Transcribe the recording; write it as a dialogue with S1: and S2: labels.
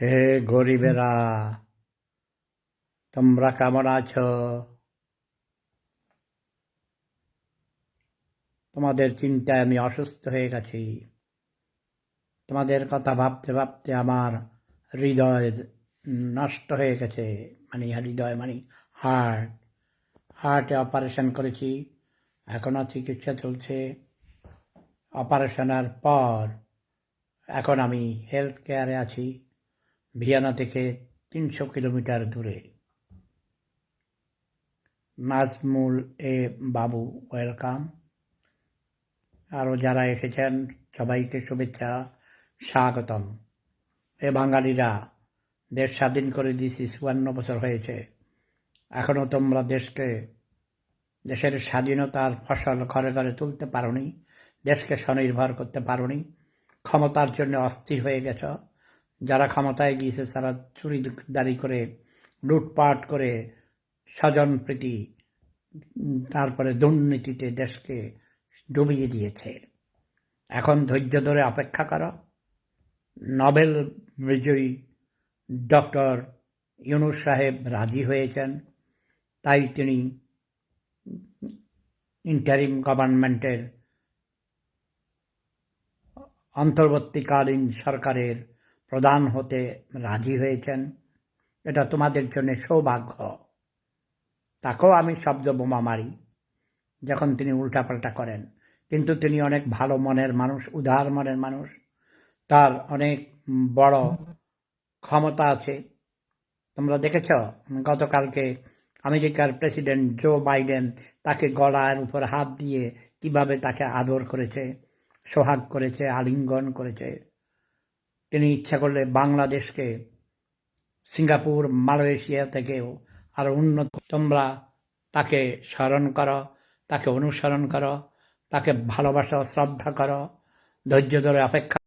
S1: হে গরিবেরা, তোমরা কেমন আছো? তোমাদের চিন্তায় আমি অসুস্থ হয়ে গেছি। তোমাদের কথা ভাবতে ভাবতে আমার হৃদয় নষ্ট হয়ে গেছে মানে হৃদয় মানে হার্ট হার্টে অপারেশন করেছি। এখনও চিকিৎসা চলছে। অপারেশনের পর এখন আমি হেলথ কেয়ারে আছি। ভিয়েনা থেকে তিনশো কিলোমিটার দূরে। নাজমুল এ বাবু, ওয়েলকাম। আরও যারা এসেছেন, সবাইকে শুভেচ্ছা, স্বাগতম। এ বাঙালিরা দেশ স্বাধীন করে দিয়েছি, চুয়ান্ন বছর হয়েছে। এখনও তোমরা দেশকে, দেশের স্বাধীনতার ফসল ঘরে ঘরে তুলতে পারোনি, দেশকে স্বনির্ভর করতে পারোনি, ক্ষমতার জন্য অস্থির হয়ে গেছ। যারা ক্ষমতায় গিয়েছে, তারা চুরি দাড়ি করে, লুটপাট করে, স্বজন প্রীতি তারপরে দুর্নীতিতে দেশকে ডুবিয়ে দিয়েছে। এখন ধৈর্য ধরে অপেক্ষা করো। নোবেল বিজয়ী ডক্টর ইউনুস সাহেব রাজি হয়েছেন। তাই তিনি ইন্টারিম গভর্নমেন্টের অন্তর্বর্তীকালীন সরকারের প্রধান হতে রাজি হয়েছেন। এটা তোমাদের জন্য সৌভাগ্য। তাকেও আমি শব্দ বোমা মারি, যখন তিনি উল্টাপাল্টা করেন। কিন্তু তিনি অনেক ভালো মনের মানুষ, উদার মনের মানুষ। তার অনেক বড় ক্ষমতা আছে। তোমরা দেখেছ, গতকালকে আমেরিকার প্রেসিডেন্ট জো বাইডেন তাকে গলার উপর হাত দিয়ে কীভাবে তাকে আদর করেছে, সোহাগ করেছে, আলিঙ্গন করেছে। তিনি ইচ্ছা করলে বাংলাদেশকে সিঙ্গাপুর, মালয়েশিয়া থেকেও আরও উন্নত তোমরা তাকে স্মরণ করো, তাকে অনুসরণ করো, তাকে ভালোবাসা, শ্রদ্ধা করো, ধৈর্য ধরে অপেক্ষা